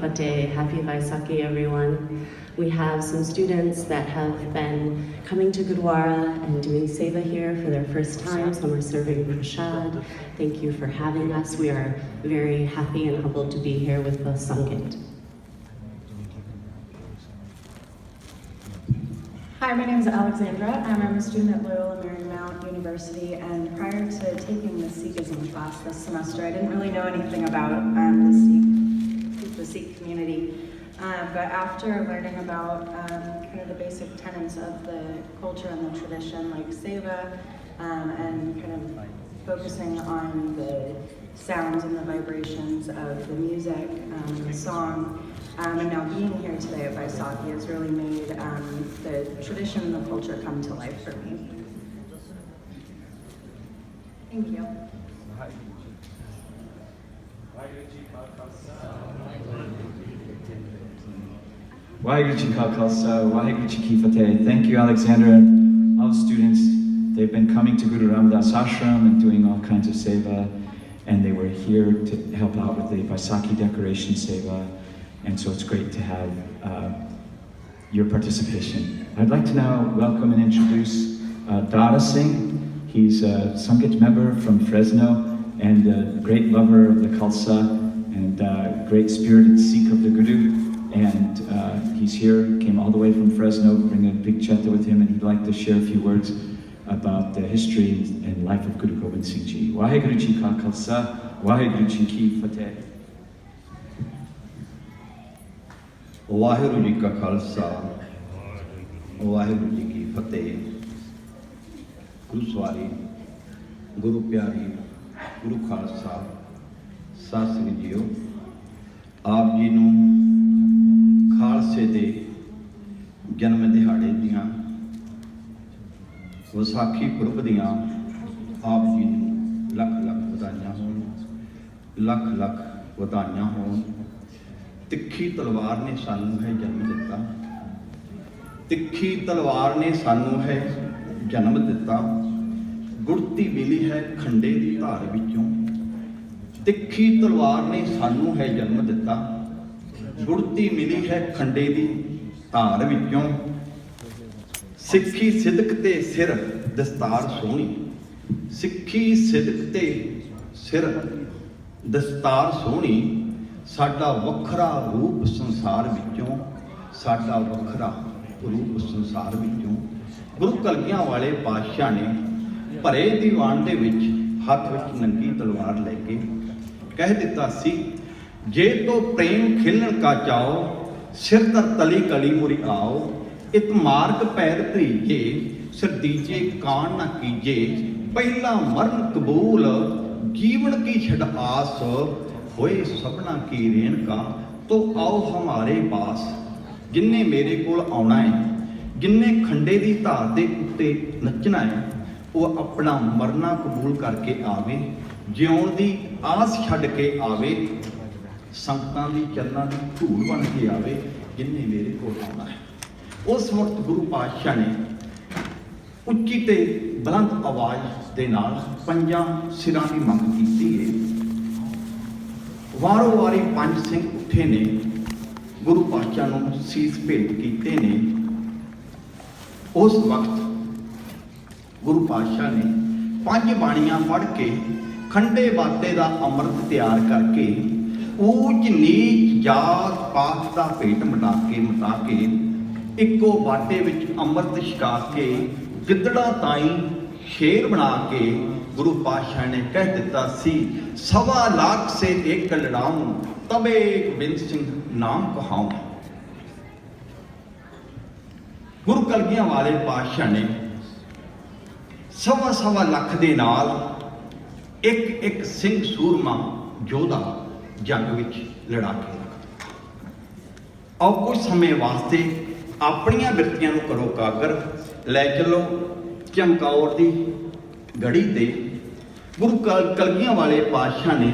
Fateh, Happy Vaisakhi everyone. We have some students that have been coming to Gurdwara and doing seva here for their first time. Some are serving prashad. Thank you for having us. We are very happy and humbled to be here with the Sangit. Hi, my name is Alexandra. I'm a student at Loyola Marymount University, and prior to taking the Sikhism class this semester, I didn't really know anything about um, the Sikh community. Um, but after learning about um, kind of the basic tenets of the culture and the tradition, like seva, um, and kind of focusing on the sounds and the vibrations of the music, um, the song, um, and now being here today at Vaisakhi has really made um, the tradition and the culture come to life for me. Thank you. Thank you, Alexander, and all the students. They've been coming to Guru Ramdas Ashram and doing all kinds of seva, and they were here to help out with the Vaisakhi decoration seva, and so it's great to have uh, your participation. I'd like to now welcome and introduce uh, Dara Singh. He's a Sangit member from Fresno and a great lover of the Khalsa and uh, great spirited Sikh of the Guru And uh, he's here, came all the way from Fresno, bring a big cheta with him, and he'd like to share a few words about the history and life of Guru Gobind Singh Ji. Waheguru Ji Ka Khalsa, Waheguru Ji Ki Fateh. Waheguru ji ਕਾ ਖਾਲਸਾ ਵਾਹਿਗੁਰੂ ਜੀ ਕੀ ਫਤਿਹ ਗੁਰੂ ਸਵਾਰੀ ਗੁਰੂ ਪਿਆਰੀ ਗੁਰੂ ਖਾਲਸਾ ਸਾਧ ਸੰਗਤ JIO ਆਪ ਜੀ ਨੂੰ ਖਾਲਸੇ ਦੇ ਜਨਮ ਦਿਹਾੜੇ ਦੀਆਂ ਵਿਸਾਖੀ ਪੁਰਬ ਦੀਆਂ ਆਪ ਜੀ ਨੂੰ ਲੱਖ ਲੱਖ ਵਧਾਈਆਂ ਹੋਣ, ਲੱਖ ਲੱਖ ਵਧਾਈਆਂ ਹੋਣ। ਤਿੱਖੀ ਤਲਵਾਰ ਨੇ ਸਾਨੂੰ ਹੈ ਜਨਮ ਦਿੱਤਾ। ਤਿੱਖੀ ਤਲਵਾਰ ਨੇ ਸਾਨੂੰ ਹੈ ਜਨਮ ਦਿੱਤਾ। ਗੁੜਤੀ ਮਿਲੀ ਹੈ ਖੰਡੇ ਦੀ ਧਾਰ ਵਿੱਚੋਂ। ਤਿੱਖੀ ਤਲਵਾਰ ਨੇ ਸਾਨੂੰ ਹੈ ਜਨਮ ਦਿੱਤਾ। ਗੁੜਤੀ ਮਿਲੀ ਹੈ ਖੰਡੇ ਦੀ ਧਾਰ ਵਿੱਚੋਂ। ਸਿੱਖੀ ਸਿਦਕ ਤੇ ਸਿਰ ਦਸਤਾਰ ਸੋਹਣੀ। ਸਿੱਖੀ ਸਿਦਕ ਤੇ ਸਿਰ ਦਸਤਾਰ ਸੋਹਣੀ। ਸਾਡਾ ਵੱਖਰਾ ਰੂਪ ਸੰਸਾਰ ਵਿੱਚੋਂ, ਸਾਡਾ ਵੱਖਰਾ ਰੂਪ ਸੰਸਾਰ ਵਿੱਚੋਂ। ਗੁਰੂ ਕਲਗੀਆਂ ਵਾਲੇ ਪਾਤਸ਼ਾਹ ਨੇ ਭਰੇ ਦੀਵਾਨ ਦੇ ਵਿੱਚ ਹੱਥ ਵਿੱਚ ਨੰਗੀ ਤਲਵਾਰ ਲੈ ਕੇ ਕਹਿ ਦਿੱਤਾ ਸੀ ਜੇ ਤੋ ਪ੍ਰੇਮ ਖਿਲਣ ਕਾ ਚਾਓ, ਸਿਰ ਤਰ ਤਲੀ ਕਲੀ ਮੁਰੀ ਆਓ, ਇਤ ਮਾਰਗ ਪੈਰ ਧਰੀਜੇ, ਸਿਰ ਦੀਜੇ ਕਾਣ ਨਾ ਕੀਜੇ, ਪਹਿਲਾ ਮਰਨ ਕਬੂਲ, ਜੀਵਨ ਕੀ ਛੜ ਆਸ, ਹੋਏ ਸਭਨਾ ਕੀ ਰੇਣਕਾ ਤੋ ਆਓ ਹਮਾਰੇ ਪਾਸ ਜਿਨਨੇ ਮੇਰੇ ਕੋਲ ਆਉਣਾ ਹੈ ਜਿਨਨੇ ਖੰਡੇ ਦੀ ਧਾਰ ਦੇ ਉੱਤੇ ਨੱਚਣਾ ਹੈ ਉਹ ਆਪਣਾ ਮਰਨਾ ਕਬੂਲ ਕਰਕੇ ਆਵੇ, ਜਿਉਣ ਦੀ ਆਸ ਛੱਡ ਕੇ ਆਵੇ ਸੰਗਤਾਂ ਦੀ ਚਰਨਾਂ ਦੀ ਧੂੜ ਬਣ ਕੇ ਆਵੇ ਜਿੰਨੇ ਮੇਰੇ ਕੋਲ ਆਉਂਦਾ ਹੈ। ਉਸ ਵਕਤ ਗੁਰੂ ਪਾਤਸ਼ਾਹ ਨੇ ਉੱਚੀ ਤੇ ਬੁਲੰਦ ਆਵਾਜ਼ ਦੇ ਨਾਲ ਪੰਜਾਂ ਸਿਰਾਂ ਦੀ ਮੰਗ ਕੀਤੀ ਹੈ। ਵਾਰੋ ਵਾਰੀ ਪੰਜ ਸਿੰਘ ਉੱਠੇ ਨੇ। ਗੁਰੂ ਪਾਤਸ਼ਾਹ ਨੂੰ ਸੀਸ ਭੇਟ ਕੀਤੇ ਨੇ। ਉਸ ਵਕਤ ਗੁਰੂ ਪਾਤਸ਼ਾਹ ਨੇ ਪੰਜ ਬਾਣੀਆਂ ਪੜ੍ਹ ਕੇ ਖੰਡੇ ਬਾਟੇ ਦਾ ਅੰਮ੍ਰਿਤ ਤਿਆਰ ਕਰਕੇ ਊਚ ਨੀਚ ਜਾਤ ਪਾਤ ਦਾ ਭੇਟ ਮਿਟਾ ਕੇ ਮਿਟਾ ਕੇ ਇੱਕੋ ਬਾਟੇ ਵਿੱਚ ਅੰਮ੍ਰਿਤ ਛਕਾ ਕੇ ਗਿੱਦੜਾ ਤਾਈ ਸ਼ੇਰ ਬਣਾ ਕੇ ਗੁਰੂ ਪਾਤਸ਼ਾਹ ਨੇ ਕਹਿ ਦਿੱਤਾ ਸੀ, ਸਵਾ ਲੱਖ ਸੇ ਇੱਕ ਲੜਾਉਂ, ਤਬੇ ਬਿੰਦ ਸਿੰਘ ਨਾਮ ਕਹਾਉਂ। ਗੁਰੂ ਕਲਗੀਆਂ ਵਾਲੇ ਪਾਤਸ਼ਾਹ ਨੇ ਸਵਾ ਸਵਾ ਲੱਖ ਦੇ ਨਾਲ ਇੱਕ ਇੱਕ ਸਿੰਘ ਸੂਰਮਾ ਯੋਧਾ ਜੰਗ ਵਿੱਚ ਲੜਾ ਕੇ ਆਓ ਕੁਝ ਸਮੇਂ ਵਾਸਤੇ ਆਪਣੀਆਂ ਬਿਰਤੀਆਂ ਨੂੰ ਕਰੋ ਕਾਗਰ, ਲੈ ਚੱਲੋ ਚਮਕੌਰ ਦੀ ਗੜੀ ਤੇ। ਗੁਰੂ ਕਲ- ਕਲਗੀਆਂ ਵਾਲੇ ਪਾਤਸ਼ਾਹ ਨੇ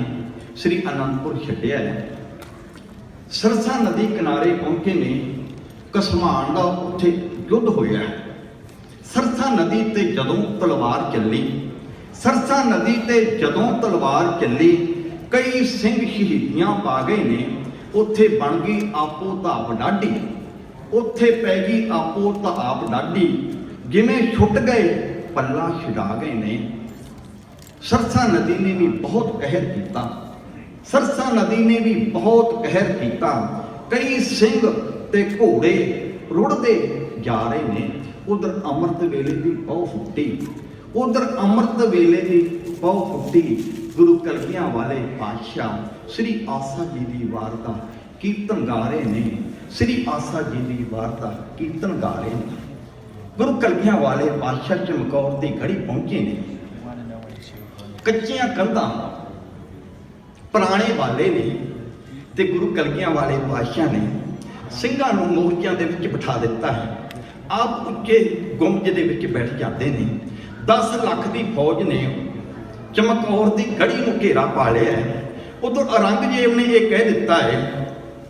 ਸ੍ਰੀ ਅਨੰਦਪੁਰ ਛੱਡਿਆ ਹੈ। ਸਰਸਾ ਨਦੀ ਕਿਨਾਰੇ ਪਹੁੰਚੇ ਨੇ। ਕਸਮਾਨ ਦਾ ਉੱਥੇ ਯੁੱਧ ਹੋਇਆ ਹੈ। ਸਰਸਾ ਨਦੀ ਤੇ ਜਦੋਂ ਤਲਵਾਰ ਚੱਲੀ, ਸਰਸਾ ਨਦੀ ਤੇ ਜਦੋਂ ਤਲਵਾਰ ਚੱਲੀ ਕਈ ਸਿੰਘ ਸ਼ਹੀਦੀਆਂ ਪਾ ਗਏ ਨੇ। ਉੱਥੇ ਬਣ ਗਈ ਆਪੋ ਧਾਪ ਡਾਢੀ। ਉੱਥੇ ਪੈ ਗਈ ਆਪੋ ਧਾਪ ਡਾਢੀ। ਜਿਵੇਂ ਛੁੱਟ ਗਏ, ਪੱਲਾ ਛਡਾ ਗਏ ਨੇ। ਸਰਸਾ ਨਦੀ ਨੇ ਵੀ ਬਹੁਤ ਕਹਿਰ ਕੀਤਾ। ਸਰਸਾ ਨਦੀ ਨੇ ਵੀ ਬਹੁਤ ਕਹਿਰ ਕੀਤਾ। ਕਈ ਸਿੰਘ ਤੇ ਘੋੜੇ ਰੁੜਦੇ ਜਾ ਰਹੇ ਨੇ। ਉਧਰ ਅੰਮ੍ਰਿਤ ਵੇਲੇ ਦੀ ਬਹੁ ਫੁੱਟੀ। ਉਧਰ ਅੰਮ੍ਰਿਤ ਵੇਲੇ ਦੀ ਬਹੁ ਫੁੱਟੀ। ਗੁਰੂ ਕਲਗੀਆਂ ਵਾਲੇ ਪਾਤਸ਼ਾਹ ਸ੍ਰੀ ਆਸਾ ਜੀ ਦੀ ਵਾਰਤਾ ਕੀਰਤਨ ਗਾ ਰਹੇ ਨੇ। ਸ੍ਰੀ ਆਸਾ ਜੀ ਦੀ ਵਾਰਤਾ ਕੀਰਤਨ ਗਾ ਰਹੇ ਨੇ। ਗੁਰੂ ਕਲਗੀਆਂ ਵਾਲੇ ਪਾਤਸ਼ਾਹ ਚਮਕੌਰ ਦੀ ਘੜੀ ਪਹੁੰਚੇ ਨੇ। ਕੱਚੀਆਂ ਕੰਧਾਂ ਪੁਰਾਣੇ ਵਾਲੇ ਨੇ ਤੇ ਗੁਰੂ ਕਲਗੀਆਂ ਵਾਲੇ ਪਾਤਸ਼ਾਹ ਨੇ ਸਿੰਘਾਂ ਨੂੰ ਮੋਰਚਿਆਂ ਦੇ ਵਿੱਚ ਬਿਠਾ ਦਿੱਤਾ ਹੈ। ਆਪ ਉੱਚੇ ਗੁੰਮਜ ਦੇ ਵਿੱਚ ਬੈਠ ਜਾਂਦੇ ਨੇ। 10 ਲੱਖ ਦੀ ਫੌਜ ਨੇ ਚਮਕੌਰ ਦੀ ਗੜੀ ਨੂੰ ਘੇਰਾ ਪਾ ਲਿਆ ਹੈ। ਉਦੋਂ ਔਰੰਗਜ਼ੇਬ ਨੇ ਇਹ ਕਹਿ ਦਿੱਤਾ ਹੈ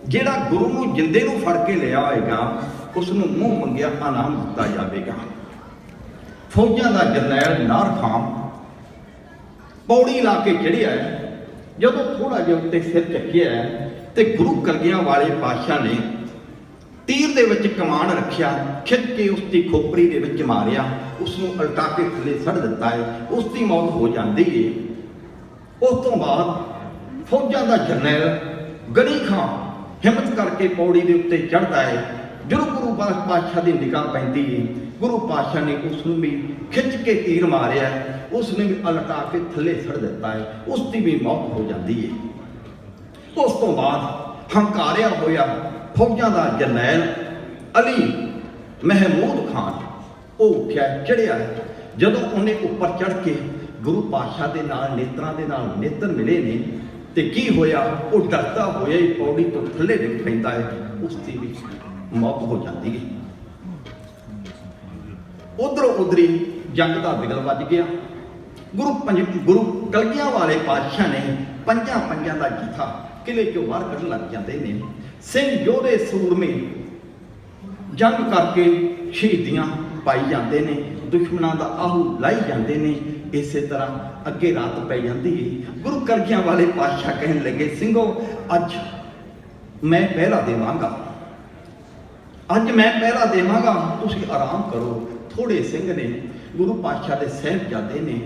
ਜਿਹੜਾ ਗੁਰੂ ਨੂੰ ਜਿੰਦੇ ਨੂੰ ਫੜ ਕੇ ਲਿਆ ਹੋਏਗਾ ਉਸ ਨੂੰ ਮੂੰਹ ਮੰਗਿਆ ਇਨਾਮ ਦਿੱਤਾ ਜਾਵੇਗਾ। ਫੌਜਾਂ ਦਾ ਜਰਨੈਲ ਨਾਰ ਖਾਨ ਪੌੜੀ ਲਾ ਕੇ ਚੜਿਆ ਹੈ। ਜਦੋਂ ਥੋੜਾ ਜਿਹਾ ਉੱਤੇ ਸਿਰ ਚੱਕਿਆ ਹੈ, ਤੇ ਗੁਰੂ ਕਲਗੀਆਂ ਵਾਲੇ ਪਾਤਸ਼ਾਹ ਨੇ ਤੀਰ ਦੇ ਵਿੱਚ ਕਮਾਨ ਰੱਖਿਆ ਖਿੱਚ ਕੇ ਉਸ ਦੀ ਖੋਪਰੀ ਦੇ ਵਿੱਚ ਮਾਰਿਆ। ਉਸ ਨੂੰ ਉਲਟਾ ਕੇ ਥੱਲੇ ਸੜ ਦਿੱਤਾ ਹੈ ਉਸ ਦੀ ਮੌਤ ਹੋ ਜਾਂਦੀ ਹੈ ਉਸ ਤੋਂ ਬਾਅਦ ਫੌਜਾਂ ਦਾ ਜਰਨੈਲ ਗਨੀ ਖਾਂ ਹਿੰਮਤ ਕਰਕੇ ਪੌੜੀ ਦੇ ਉੱਤੇ ਚੜ੍ਹਦਾ ਹੈ ਜਦੋਂ ਗੁਰੂ ਪਾਤਸ਼ਾਹ ਦੀ ਨਿਗਾਹ ਪੈਂਦੀ ਹੈ ਗੁਰੂ ਪਾਤਸ਼ਾਹ ਨੇ ਉਸ ਨੂੰ ਵੀ ਖਿੱਚ ਕੇ ਤੀਰ ਮਾਰਿਆ। ਉਸ ਨੇ ਵੀ ਉਲਟਾ ਕੇ ਥੱਲੇ ਸੜ ਦਿੱਤਾ ਹੈ ਉਸ ਦੀ ਵੀ ਮੌਤ ਹੋ ਜਾਂਦੀ ਹੈ ਉਸ ਤੋਂ ਬਾਅਦ ਹੰਕਾਰਿਆ ਹੋਇਆ ਫੌਜਾਂ ਦਾ ਜਰਨੈਲ ਅਲੀ ਮਹਿਮੂਦ ਖਾਨ ਉਹ ਉੱਠਿਆ ਚੜਿਆ ਜਦੋਂ ਉਹਨੇ ਉੱਪਰ ਚੜ ਕੇ ਗੁਰੂ ਪਾਤਸ਼ਾਹ ਦੇ ਨਾਲ, ਨੇਤਰਾਂ ਦੇ ਨਾਲ ਨੇਤਰ ਮਿਲੇ ਨੇ, ਤੇ ਕੀ ਹੋਇਆ? ਉਹ ਡਰਦਾ ਹੋਇਆ ਹੀ ਪੌੜੀ ਤੋਂ ਥੱਲੇ ਡਿੱਗ ਪੈਂਦਾ ਹੈ। ਉਸ ਦੀ ਵੀ ਮੌਤ ਹੋ ਜਾਂਦੀ ਹੈ। ਉਧਰੋਂ ਉਧਰੀ ਜੰਗ ਦਾ ਵਿਗਲ ਵੱਜ ਗਿਆ। ਗੁਰੂ ਪੰਜ, ਗੁਰੂ ਕਲਗੀਆਂ ਵਾਲੇ ਪਾਤਸ਼ਾਹ ਨੇ ਪੰਜਾਂ ਪੰਜਾਂ ਦਾ ਜਥਾ ਕਿਲੇ ਚੋਂ ਬਾਹਰ ਕੱਢਣ ਲੱਗ ਜਾਂਦੇ ਨੇ। ਸਿੰਘ ਯੋਧੇ ਸੂਰਮੇ ਜੰਗ ਕਰਕੇ ਸ਼ਹੀਦੀਆਂ ਪਾਈ ਜਾਂਦੇ ਨੇ, ਦੁਸ਼ਮਣਾਂ ਦਾ ਆਹੂ ਲਾਈ ਜਾਂਦੇ ਨੇ, ਇਸੇ ਤਰ੍ਹਾਂ ਅੱਗੇ ਰਾਤ ਪੈ ਜਾਂਦੀ ਹੈ। ਗੁਰੂ ਕਰਗਿਆਂ ਵਾਲੇ ਪਾਤਸ਼ਾਹ ਕਹਿਣ ਲੱਗੇ, ਸਿੰਘੋ, ਅੱਜ ਮੈਂ ਪਹਿਰਾ ਦੇਵਾਂਗਾ। ਅੱਜ ਮੈਂ ਪਹਿਰਾ ਦੇਵਾਂਗਾ, ਤੁਸੀਂ ਆਰਾਮ ਕਰੋ। ਥੋੜੇ ਸਿੰਘ ਨੇ ਗੁਰੂ ਪਾਤਸ਼ਾਹ ਦੇ ਸਾਹਿਬਜ਼ਾਦੇ ਨੇ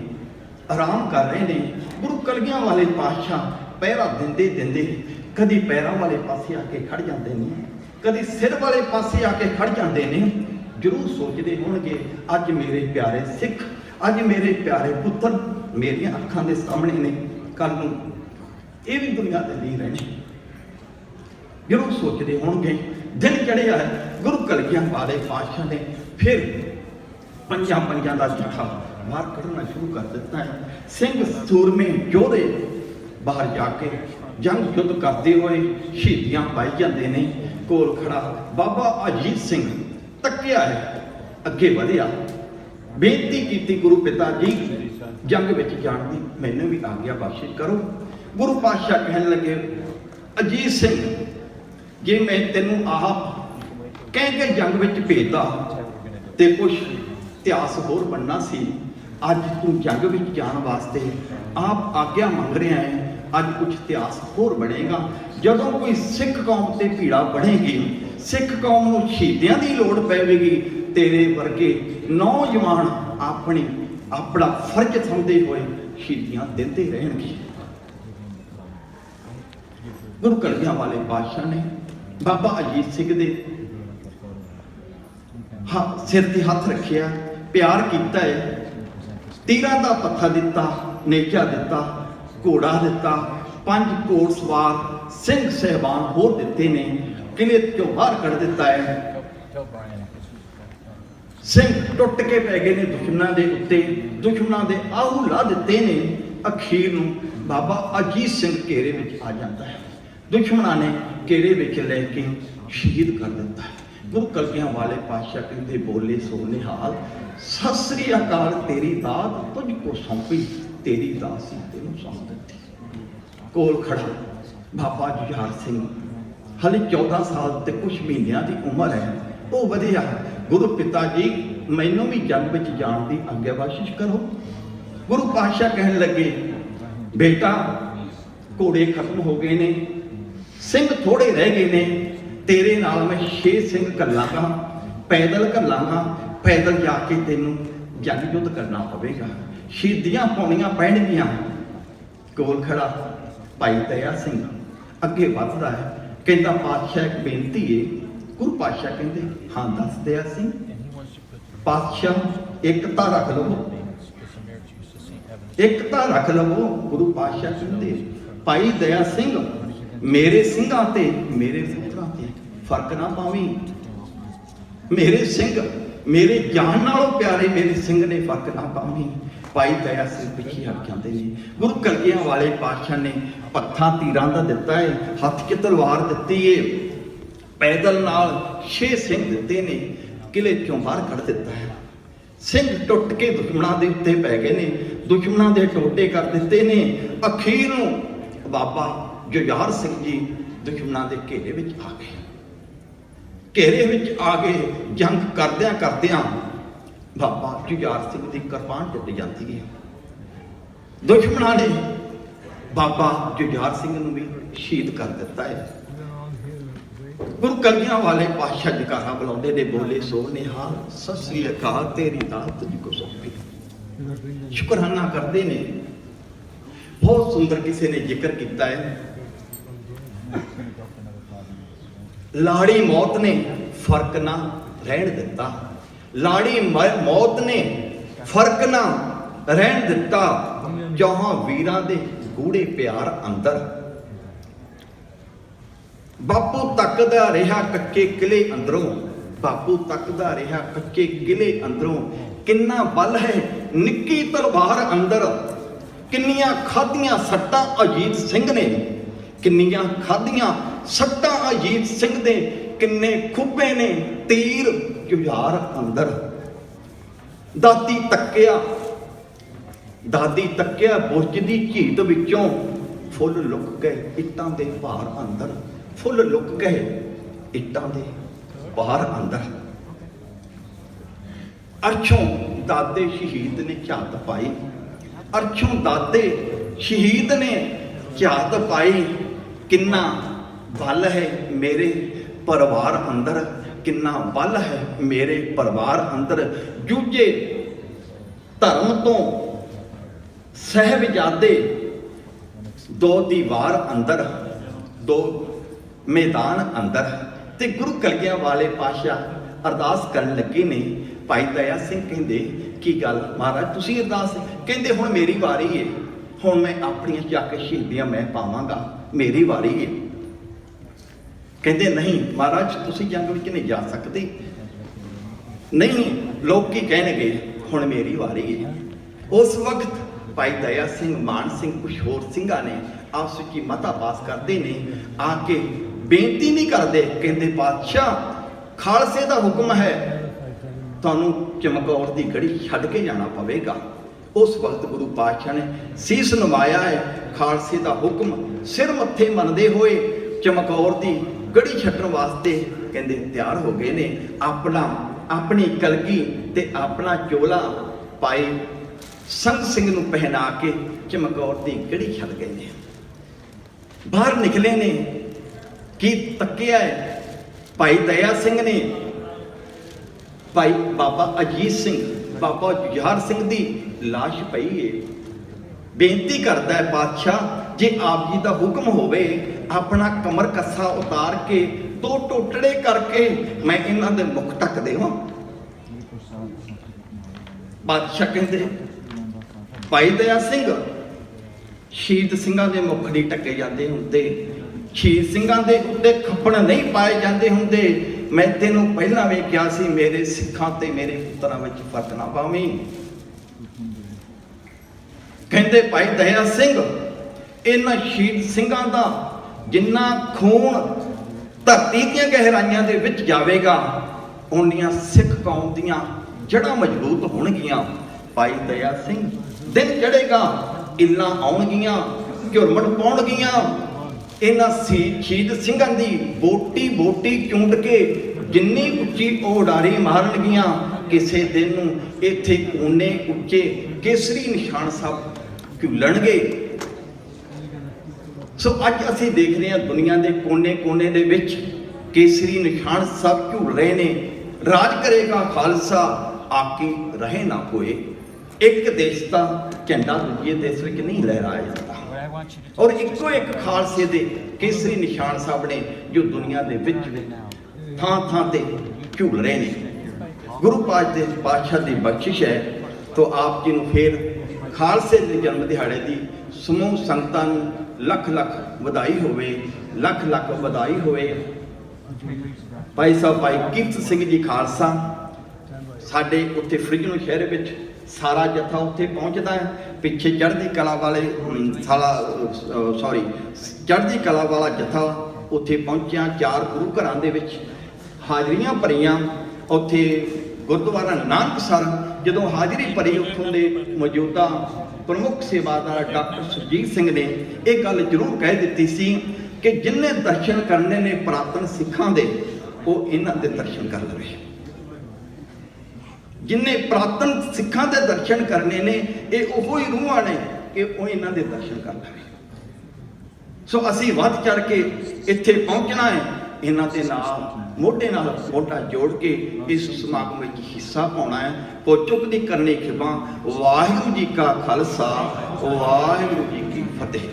ਆਰਾਮ ਕਰ ਰਹੇ ਨੇ। ਗੁਰੂ ਕਲਗੀਆਂ ਵਾਲੇ ਪਾਤਸ਼ਾਹ ਪਹਿਰਾ ਦਿੰਦੇ ਦਿੰਦੇ ਕਦੀ ਪੈਰਾਂ ਵਾਲੇ ਪਾਸੇ ਆ ਕੇ ਖੜ ਜਾਂਦੇ ਨੇ, ਕਦੀ ਸਿਰ ਵਾਲੇ ਪਾਸੇ ਆ ਕੇ ਖੜ ਜਾਂਦੇ ਨੇ। ਜ਼ਰੂਰ ਸੋਚਦੇ ਹੋਣਗੇ, ਅੱਜ ਮੇਰੇ ਪਿਆਰੇ ਸਿੱਖ, ਅੱਜ ਮੇਰੇ ਪਿਆਰੇ ਪੁੱਤਰ ਮੇਰੀਆਂ ਅੱਖਾਂ ਦੇ ਸਾਹਮਣੇ ਨੇ ਕੱਲ ਨੂੰ ਇਹ ਵੀ ਦੁਨੀਆ ਤੇ ਨਹੀਂ ਰਹਿਣੇ। ਜਦੋਂ ਸੋਚਦੇ ਹੋਣਗੇ, ਦਿਨ ਚੜਿਆ ਗੁਰੂ ਕਲਗੀਆਂ ਵਾਲੇ ਪਾਤਸ਼ਾਹ ਨੇ ਫਿਰ ਪੰਜਾਂ ਪੰਜਾਂ ਦਾ ਜਥਾ ਬਾਹਰ ਕੱਢਣਾ ਸ਼ੁਰੂ ਕਰ ਦਿੱਤਾ ਹੈ। ਸਿੰਘ ਸੂਰਮੇ ਜੋਧੇ ਬਾਹਰ ਜਾ ਕੇ ਜੰਗ ਯੁੱਧ ਕਰਦੇ ਹੋਏ ਸ਼ਹੀਦੀਆਂ ਪਾਈ ਜਾਂਦੇ ਨੇ। ਕੋਲ ਖੜਾ ਬਾਬਾ ਅਜੀਤ ਸਿੰਘ ਤੱਕਿਆ ਹੈ। ਅੱਗੇ ਵਧਿਆ। ਬੇਨਤੀ ਕੀਤੀ ਗੁਰੂ ਪਿਤਾ ਜੀ, ਜੰਗ ਵਿੱਚ ਜਾਣ ਦੀ। ਮੈਨੂੰ ਵੀ ਆਗਿਆ ਬਖਸ਼ਿਸ਼ ਕਰੋ। ਗੁਰੂ ਪਾਤਸ਼ਾਹ ਕਹਿਣ ਲੱਗੇ, ਅਜੀਤ ਸਿੰਘ, ਜੇ ਮੈਂ ਤੈਨੂੰ ਆਪ ਕਹਿ ਕੇ ਜੰਗ ਵਿੱਚ ਭੇਜਦਾ ਤੇ ਕੁਛ ਇਤਿਹਾਸ ਹੋਰ ਬਣਨਾ ਸੀ, ਅੱਜ ਤੂੰ ਜੰਗ ਵਿੱਚ ਜਾਣ ਵਾਸਤੇ ਆਪ ਆਗਿਆ ਮੰਗ ਰਿਹਾ ਹੈ। ਅੱਜ ਕੁਝ ਇਤਿਹਾਸ ਹੋਰ ਬਣੇਗਾ। ਜਦੋਂ ਕੋਈ ਸਿੱਖ ਕੌਮ ਤੇ ਭੀੜਾ ਬਣੇਗੀ ਸਿੱਖ ਕੌਮ ਨੂੰ ਸ਼ਹੀਦਿਆਂ ਦੀ ਲੋੜ ਪਵੇਗੀ। ਤੇਰੇ ਵਰਗੇ ਨੌਜਵਾਨ ਆਪਣੀ, ਆਪਣਾ ਫਰਜ਼ ਸਮਝਦੇ ਹੋਏ ਸ਼ਹੀਦੀਆਂ ਦਿੰਦੇ ਰਹਿਣਗੇ। ਗੁਰੂ ਕਲਗੀਆਂ ਵਾਲੇ ਪਾਤਸ਼ਾਹ ਨੇ ਬਾਬਾ ਅਜੀਤ ਸਿੰਘ ਦੇ ਹਾਂ, ਸਿਰ ਤੇ ਹੱਥ ਰੱਖਿਆ, ਪਿਆਰ ਕੀਤਾ ਹੈ ਤੀਰਾਂ ਦਾ ਪੱਥਾ ਦਿੱਤਾ, ਨੇਚਾ ਦਿੱਤਾ, ਘੋੜਾ ਦਿੱਤਾ, ਪੰਜ ਘੋੜ ਸਵਾਰ ਸਿੰਘ ਸਹਿਬਾਨ ਹੋਰ ਦਿੱਤੇ ਨੇ। ਕਿਲੇ ਚੋਂ ਬਾਹਰ ਕੱਢ ਦਿੱਤਾ ਹੈ। ਸਿੰਘ ਟੁੱਟ ਕੇ ਪੈ ਗਏ ਨੇ ਦੁਸ਼ਮਣਾਂ ਦੇ ਉੱਤੇ। ਦੁਸ਼ਮਣਾਂ ਦੇ ਆਹੂ ਲਾ ਦਿੱਤੇ ਨੇ ਅਖੀਰ ਨੂੰ। ਬਾਬਾ ਅਜੀਤ ਸਿੰਘ ਘੇਰੇ ਵਿੱਚ ਆ ਜਾਂਦਾ ਹੈ। ਦੁਸ਼ਮਣਾਂ ਨੇ ਘੇਰੇ ਵਿੱਚ ਲੈ ਕੇ ਸ਼ਹੀਦ ਕਰ ਦਿੱਤਾ ਗੁਰੂ ਕਲਗੀਆਂ ਵਾਲੇ ਪਾਤਸ਼ਾਹ ਕਹਿੰਦੇ, ਬੋਲੇ ਸੋ ਨਿਹਾਲ ਸਤਿ ਸ੍ਰੀ ਅਕਾਲ, ਤੇਰੀ ਦਾਤ ਤੁਝ ਕੋ ਸੌਂਪੀ, ਤੇਰੀ ਦਾਸੀ ਤੈਨੂੰ ਸੌਂਪ ਦਿੱਤੀ। ਕੋਲ ਖੜਾ ਬਾਬਾ ਜੁਝਾਰ ਸਿੰਘ ਹਾਲੇ 14 ਸਾਲ ਤੇ ਕੁਝ ਮਹੀਨਿਆਂ ਦੀ ਉਮਰ ਹੈ। ਉਹ ਵਧਿਆ ਗੁਰੂ ਪਿਤਾ ਜੀ, ਮੈਨੂੰ ਵੀ ਜੰਗ ਵਿੱਚ ਜਾਣ ਦੀ ਆਗਿਆ ਬਖਸ਼ਿਸ਼ ਕਰੋ। ਗੁਰੂ ਪਾਤਸ਼ਾਹ ਕਹਿਣ ਲੱਗੇ, ਬੇਟਾ, ਘੋੜੇ ਖਤਮ ਹੋ ਗਏ ਨੇ। ਸਿੰਘ ਥੋੜੇ ਰਹਿ ਗਏ ਨੇ। ਤੇਰੇ ਨਾਲ ਮੈਂ ਛੇ ਸਿੰਘ ਘੱਲਾਂਗਾ ਪੈਦਲ ਘੱਲਾਂਗਾ ਪੈਦਲ ਜਾ ਕੇ ਤੈਨੂੰ ਜੰਗ ਯੁੱਧ ਕਰਨਾ ਪਵੇਗਾ। ਸ਼ਹੀਦੀਆਂ ਪਾਉਣੀਆਂ ਪੈਣਗੀਆਂ। ਕੋਲ ਖੜਾ ਭਾਈ ਦਇਆ ਸਿੰਘ ਅੱਗੇ ਵੱਧਦਾ ਹੈ। ਕਹਿੰਦਾ ਪਾਤਸ਼ਾਹ ਇੱਕ ਬੇਨਤੀ ਏ, ਗੁਰੂ ਪਾਤਸ਼ਾਹ ਕਹਿੰਦੇ, ਹਾਂ ਦੱਸ ਦਿਆ ਸੀ। ਪਾਤਸ਼ਾਹ, ਇੱਕ ਤਾਂ ਰੱਖ ਲਵੋ। ਇੱਕ ਤਾਂ ਰੱਖ ਲਵੋ, ਗੁਰੂ ਪਾਤਸ਼ਾਹ ਕਹਿੰਦੇ, ਭਾਈ ਦਇਆ ਸਿੰਘ, ਮੇਰੇ ਸਿੰਘਾਂ ਤੇ, ਮੇਰੇ ਪੁੱਤਰਾਂ ਤੇ ਫ਼ਰਕ ਨਾ ਪਾਵੀਂ। ਮੇਰੇ ਸਿੰਘ, ਮੇਰੇ ਜਾਨ ਨਾਲੋਂ ਪਿਆਰੇ ਮੇਰੇ ਸਿੰਘ ਨੇ ਫ਼ਰਕ ਨਾ ਪਾਵੀਂ। ਭਾਈ ਦਇਆ ਸਿੰਘ ਪਿੱਛੇ ਹਟ ਜਾਂਦੇ ਨੇ। ਗੁਰੂ ਕਲਗੀਆਂ ਵਾਲੇ ਪਾਤਸ਼ਾਹ ਨੇ ਪੱਥਾਂ ਤੀਰਾਂ ਦਾ ਦਿੱਤਾ ਹੈ ਹੱਥ 'ਚ ਤਲਵਾਰ ਦਿੱਤੀ ਏ। ਪੈਦਲ ਨਾਲ ਛੇ ਸਿੰਘ ਦਿੱਤੇ ਨੇ, ਕਿਲੇ ਚੋਂ ਬਾਹਰ ਕੱਢ ਦਿੱਤਾ ਹੈ। ਸਿੰਘ ਟੁੱਟ ਕੇ ਦੁਸ਼ਮਣਾਂ ਦੇ ਉੱਤੇ ਪੈ ਗਏ ਨੇ, ਦੁਸ਼ਮਣਾਂ ਦੇ ਟੋਟੇ ਕਰ ਦਿੱਤੇ ਨੇ। ਅਖੀਰ ਨੂੰ ਬਾਬਾ ਜੁਝਾਰ ਸਿੰਘ ਜੀ ਦੁਸ਼ਮਣਾਂ ਦੇ ਘੇਰੇ ਵਿੱਚ ਆ ਗਏ। ਘੇਰੇ ਵਿੱਚ ਆ ਗਏ ਜੰਗ ਕਰਦਿਆਂ ਕਰਦਿਆਂ ਬਾਬਾ ਜੁਝਾਰ ਸਿੰਘ ਦੀ ਕਿਰਪਾਨ ਟੁੱਟ ਜਾਂਦੀ ਹੈ। ਦੁਸ਼ਮਣਾਂ ਨੇ ਬਾਬਾ ਜੁਝਾਰ ਸਿੰਘ ਨੂੰ ਵੀ ਸ਼ਹੀਦ ਕਰ ਦਿੱਤਾ ਹੈ। ਗੁਰੂ ਕਲਗੀਆਂ ਵਾਲੇ ਪਾਤਸ਼ਾਹ ਜਕਾਰਾ ਬੁਲਾਉਂਦੇ ਨੇ, ਬੋਲੇ ਸੋ ਨਿਹਾਲ ਸਤਿ ਅਕਾਲ, ਤੇਰੀ ਦਾਤ ਤੁਝ ਕੋ ਸੌਂਪੀ। ਸ਼ੁਕਰਾਨਾ ਕਰਦੇ ਨੇ। ਬਹੁਤ ਸੁੰਦਰ ਕਿਸੇ ਨੇ ਜ਼ਿਕਰ ਕੀਤਾ ਹੈ। ਲਾੜੀ ਮੌਤ ਨੇ ਫ਼ਰਕ ਨਾ ਰਹਿਣ ਦਿੱਤਾ। ਲਾੜੀ ਮੌਤ ਨੇ ਫ਼ਰਕ ਨਾ ਰਹਿਣ ਦਿੱਤਾ। ਜਹਾਂ ਵੀਰਾਂ ਦੇ ਗੂੜੇ ਪਿਆਰ ਅੰਦਰ। ਬਾਪੂ ਤੱਕਦਾ ਰਿਹਾ ਕੱਚੇ ਕਿਲੇ ਅੰਦਰੋਂ। ਬਾਪੂ ਤੱਕਦਾ ਰਿਹਾ ਕੱਚੇ ਕਿਲੇ ਅੰਦਰੋਂ। ਕਿੰਨਾ ਬਲ ਹੈ ਨਿੱਕੀ ਤਲਵਾਰ ਅੰਦਰ। ਕਿੰਨੀਆਂ ਖਾਧੀਆਂ ਸੱਟਾਂ ਅਜੀਤ ਸਿੰਘ ਨੇ। ਕਿੰਨੀਆਂ ਖਾਧੀਆਂ ਸੱਟਾਂ ਅਜੀਤ ਸਿੰਘ ਦੇ। ਕਿੰਨੇ ਖੁੱਬੇ ਨੇ ਤੀਰ ਜੁਝਾਰ ਅੰਦਰ। ਦਾਤੀ ਤੱਕਿਆ ਦਾਦੀ ਤੱਕਿਆ ਬੁਰਜ ਦੀ ਝੀਤ ਵਿੱਚੋਂ ਫੁੱਲ ਲੁੱਕ ਗਏ ਇੱਟਾਂ ਦੇ ਭਾਰ ਅੰਦਰ, ਫੁੱਲ ਲੁੱਕ ਗਏ ਇੱਟਾਂ ਦੇ ਭਾਰ ਅੰਦਰ। ਅਰਸ਼ੋਂ ਦਾਦੇ ਸ਼ਹੀਦ ਨੇ ਝਾਤ ਪਾਈ ਅਰਸ਼ੋਂ ਦਾਦੇ ਸ਼ਹੀਦ ਨੇ ਝਾਤ ਪਾਈ, ਕਿੰਨਾ ਬਲ ਹੈ ਮੇਰੇ ਪਰਿਵਾਰ ਅੰਦਰ, ਕਿੰਨਾ ਬਲ ਹੈ ਮੇਰੇ ਪਰਿਵਾਰ ਅੰਦਰ। ਜੂਝੇ ਧਰਮ ਤੋਂ ਸਹਿਬਜ਼ਾਦੇ ਦੋ ਦੀਵਾਰ ਅੰਦਰ, ਦੋ ਮੈਦਾਨ ਅੰਦਰ ਤੇ ਗੁਰੂ ਕਲਗੀਆਂ ਵਾਲੇ ਪਾਸ਼ਾ ਅਰਦਾਸ ਕਰਨ ਲੱਗੇ ਨੇ। ਭਾਈ ਦਇਆ ਸਿੰਘ ਕਹਿੰਦੇ, ਕੀ ਗੱਲ ਮਹਾਰਾਜ, ਤੁਸੀਂ ਅਰਦਾਸ ਕਹਿੰਦੇ, ਹੁਣ ਮੇਰੀ ਵਾਰੀ ਏ। ਹੁਣ ਮੈਂ ਆਪਣੀਆਂ ਜਾ ਕੇ ਸ਼ਹੀਦੀਆਂ ਮੈਂ ਪਾਵਾਂਗਾ। ਮੇਰੀ ਵਾਰੀ ਏ। ਕਹਿੰਦੇ, ਨਹੀਂ ਮਹਾਰਾਜ, ਤੁਸੀਂ ਜੰਗ ਵਿੱਚ ਨਹੀਂ ਜਾ ਸਕਦੇ। ਨਹੀਂ, ਲੋਕ ਕੀ ਕਹਿਣਗੇ? ਹੁਣ ਮੇਰੀ ਵਾਰੀ ਹੈ ਉਸ ਵਕਤ ਭਾਈ ਦਇਆ ਸਿੰਘ, ਮਾਨ ਸਿੰਘ ਕੁਝ ਹੋਰ ਸਿੰਘਾਂ ਨੇ ਆਪਸ ਵਿੱਚ ਮਤਾ ਪਾਸ ਕਰਦੇ ਨੇ, ਆ ਕੇ ਬੇਨਤੀ ਨਹੀਂ ਕਰਦੇ, ਕਹਿੰਦੇ ਪਾਤਸ਼ਾਹ, ਖਾਲਸੇ ਦਾ ਹੁਕਮ ਹੈ, ਤੁਹਾਨੂੰ ਚਮਕੌਰ ਦੀ ਗੜੀ ਛੱਡ ਕੇ ਜਾਣਾ ਪਵੇਗਾ। ਉਸ ਵਕਤ ਗੁਰੂ ਪਾਤਸ਼ਾਹ ਨੇ ਸੀਸ ਨਵਾਇਆ ਹੈ, ਖਾਲਸੇ ਦਾ ਹੁਕਮ ਸਿਰ ਮੱਥੇ ਮੰਨਦੇ ਹੋਏ ਚਮਕੌਰ ਦੀ ਗੜੀ ਛੱਡਣ ਵਾਸਤੇ ਕਹਿੰਦੇ ਤਿਆਰ ਹੋ ਗਏ ਨੇ। ਆਪਣਾ, ਆਪਣੀ ਕਲਗੀ ਤੇ ਆਪਣਾ ਚੋਲਾ ਪਾਏ ਸੰਤ ਸਿੰਘ ਨੂੰ ਪਹਿਨਾ ਕੇ ਚਮਕੌਰ ਦੀ ਗੜੀ ਛੱਡ ਗਏ ਨੇ? ਬਾਹਰ ਨਿਕਲੇ ਨੇ। ਕੀ ਤੱਕਿਆ ਹੈ? ਭਾਈ ਦਇਆ ਸਿੰਘ ਨੇ। ਭਾਈ ਬਾਬਾ ਅਜੀਤ ਸਿੰਘ, ਬਾਬਾ ਜੁਝਾਰ ਸਿੰਘ ਦੀ ਲਾਸ਼ ਪਈ ਏ। ਬੇਨਤੀ ਕਰਦਾ ਹੈ ਬਾਦਸ਼ਾਹ ਜੇ ਆਪ ਜੀ ਦਾ ਹੁਕਮ ਹੋਵੇ, ਆਪਣਾ ਕਮਰ ਕੱਸਾ ਉਤਾਰ ਕੇ, ਦੋ ਟੋਟੜੇ ਕਰਕੇ ਮੈਂ ਇਹਨਾਂ ਦੇ ਮੁਖ ਤੱਕ ਦੇਵਾਂ। ਬਾਦਸ਼ਾਹ ਕਹਿੰਦੇ ਭਾਈ ਦਇਆ ਸਿੰਘ। ਸ਼ਹੀਦ ਸਿੰਘਾਂ ਦੇ ਮੁਖ ਨਹੀਂ ਟੱਕੇ ਜਾਂਦੇ ਹੁੰਦੇ। ਸ਼ਹੀਦ ਸਿੰਘਾਂ ਦੇ ਉੱਤੇ ਖੱਪਣ ਨਹੀਂ ਪਾਏ ਜਾਂਦੇ ਹੁੰਦੇ। ਮੈਂ ਤੈਨੂੰ ਪਹਿਲਾਂ ਵੀ ਕਿਹਾ ਸੀ, ਮੇਰੇ ਸਿੱਖਾਂ ਤੇ ਮੇਰੇ ਪੁੱਤਰਾਂ ਵਿੱਚ ਫ਼ਰਕ ਨਾ ਪਾਵੀਂ। ਕਹਿੰਦੇ, ਭਾਈ ਦਇਆ ਸਿੰਘ, ਇਹਨਾਂ ਸ਼ਹੀਦ ਸਿੰਘਾਂ ਦਾ ਜਿੰਨਾ ਖੂਨ ਧਰਤੀ ਦੀਆਂ ਗਹਿਰਾਈਆਂ ਦੇ ਵਿੱਚ ਜਾਵੇਗਾ ਉਹਨੀਆਂ ਸਿੱਖ ਕੌਮ ਦੀਆਂ ਜੜ੍ਹਾਂ ਮਜ਼ਬੂਤ ਹੋਣਗੀਆਂ। ਭਾਈ ਦਇਆ ਸਿੰਘ ਦਿਨ ਚੜੇਗਾ ਇੱਲਾਂ ਆਉਣਗੀਆਂ ਝੁਰਮਟ ਪਾਉਣਗੀਆਂ। ਇਹਨਾਂ ਸੀ ਸ਼ਹੀਦ ਸਿੰਘਾਂ ਦੀ ਬੋਟੀ ਬੋਟੀ ਚੁੰਡ ਕੇ ਜਿੰਨੀ ਉੱਚੀ ਉਹ ਉਡਾਰੀ ਮਾਰਨਗੀਆਂ, ਕਿਸੇ ਦਿਨ ਨੂੰ ਇੱਥੇ ਕੋਨੇ ਉੱਚੇ ਕੇਸਰੀ ਨਿਸ਼ਾਨ ਸਾਹਿਬ ਝੁੱਲਣਗੇ ਸੋ ਅੱਜ ਅਸੀਂ ਦੇਖ ਰਹੇ ਹਾਂ ਦੁਨੀਆ ਦੇ ਕੋਨੇ-ਕੋਨੇ ਦੇ ਵਿੱਚ ਕੇਸਰੀ ਨਿਸ਼ਾਨ ਸਾਹਿਬ ਝੂਲ ਰਹੇ ਨੇ। ਰਾਜ ਕਰੇਗਾ ਖਾਲਸਾ, ਆਕੀ ਰਹੇ ਨਾ ਕੋਏ। ਇੱਕ ਦੇਸ਼ ਦਾ ਝੰਡਾ ਦੂਜੇ ਦੇਸ਼ ਵਿੱਚ ਨਹੀਂ ਲਹਿਰਾਇਆ ਜਾਂਦਾ। ਔਰ ਇੱਕੋ ਇੱਕ ਖਾਲਸੇ ਦੇ ਕੇਸਰੀ ਨਿਸ਼ਾਨ ਸਾਹਿਬ ਨੇ ਜੋ ਦੁਨੀਆ ਦੇ ਵਿੱਚ ਥਾਂ ਥਾਂ ਤੇ ਝੂਲ ਰਹੇ ਨੇ। ਗੁਰੂ ਪਾਤਸ਼ਾਹ ਦੇ ਪਾਤਸ਼ਾਹ ਦੀ ਬਖਸ਼ਿਸ਼ ਹੈ ਤੋ ਆਪ ਜੀ ਨੂੰ ਫੇਰ ਖਾਲਸੇ ਦੇ ਜਨਮ ਦਿਹਾੜੇ ਦੀ ਸਮੂਹ ਸੰਗਤਾਂ ਨੂੰ ਲੱਖ ਲੱਖ ਵਧਾਈ ਹੋਵੇ, ਲੱਖ ਲੱਖ ਵਧਾਈ ਹੋਵੇ। ਭਾਈ ਸਾਹਿਬ, ਭਾਈ ਕੀਰਤ ਸਿੰਘ ਜੀ ਖਾਲਸਾ, ਸਾਡੇ ਉੱਥੇ ਫ੍ਰਿਜ ਨੂੰ ਸ਼ਹਿਰ ਵਿੱਚ ਸਾਰਾ ਜਥਾ ਉੱਥੇ ਪਹੁੰਚਦਾ ਹੈ। ਪਿੱਛੇ ਚੜ੍ਹਦੀ ਕਲਾ ਵਾਲੇ, ਸਾਲਾ ਸੌਰੀ ਚੜ੍ਹਦੀ ਕਲਾ ਵਾਲਾ ਜਥਾ ਉੱਥੇ ਪਹੁੰਚਿਆ ਚਾਰ ਗੁਰੂ ਘਰਾਂ ਦੇ ਵਿੱਚ। ਹਾਜ਼ਰੀਆਂ ਭਰੀਆਂ ਉੱਥੇ ਗੁਰਦੁਆਰਾ ਨਾਨਕਸਰ ਜਦੋਂ ਹਾਜ਼ਰੀ ਭਰੀ ਉੱਥੋਂ ਦੇ ਮੌਜੂਦਾ ਪ੍ਰਮੁੱਖ ਸੇਵਾਦਾਰ ਡਾਕਟਰ ਸੁਰਜੀਤ ਸਿੰਘ ਨੇ ਇਹ ਗੱਲ ਜ਼ਰੂਰ ਕਹਿ ਦਿੱਤੀ ਸੀ ਕਿ ਜਿਨ੍ਹਾਂ ਦਰਸ਼ਨ ਕਰਨੇ ਨੇ ਪ੍ਰਾਤਨ ਸਿੱਖਾਂ ਦੇ, ਉਹ ਇਹਨਾਂ ਦੇ ਦਰਸ਼ਨ ਕਰ ਲਵੇ। ਜਿਨਨੇ ਪ੍ਰਾਤਨ ਸਿੱਖਾਂ ਦੇ ਦਰਸ਼ਨ ਕਰਨੇ ਨੇ, ਇਹ ਉਹੋ ਹੀ ਰੂਹਾਂ ਨੇ ਕਿ ਉਹ ਇਹਨਾਂ ਦੇ ਦਰਸ਼ਨ ਕਰ ਲਵੇ ਸੋ ਅਸੀਂ ਵੱਧ ਚੜ ਕੇ ਇੱਥੇ ਪਹੁੰਚਣਾ ਹੈ। ਇਹਨਾਂ ਦੇ ਨਾਲ, ਮੋਢੇ ਨਾਲ ਮੋਢਾ ਜੋੜ ਕੇ ਇਸ ਸਮਾਗਮ ਵਿੱਚ ਹਿੱਸਾ ਪਾਉਣਾ ਹੈ। ਪੋ ਚੁੱਕਦੀ ਕਰਨੀ ਖਿਬਾਂ, ਵਾਹਿਗੁਰੂ ਜੀ ਕਾ ਖਾਲਸਾ, ਵਾਹਿਗੁਰੂ ਜੀ ਕੀ ਫਤਿਹ।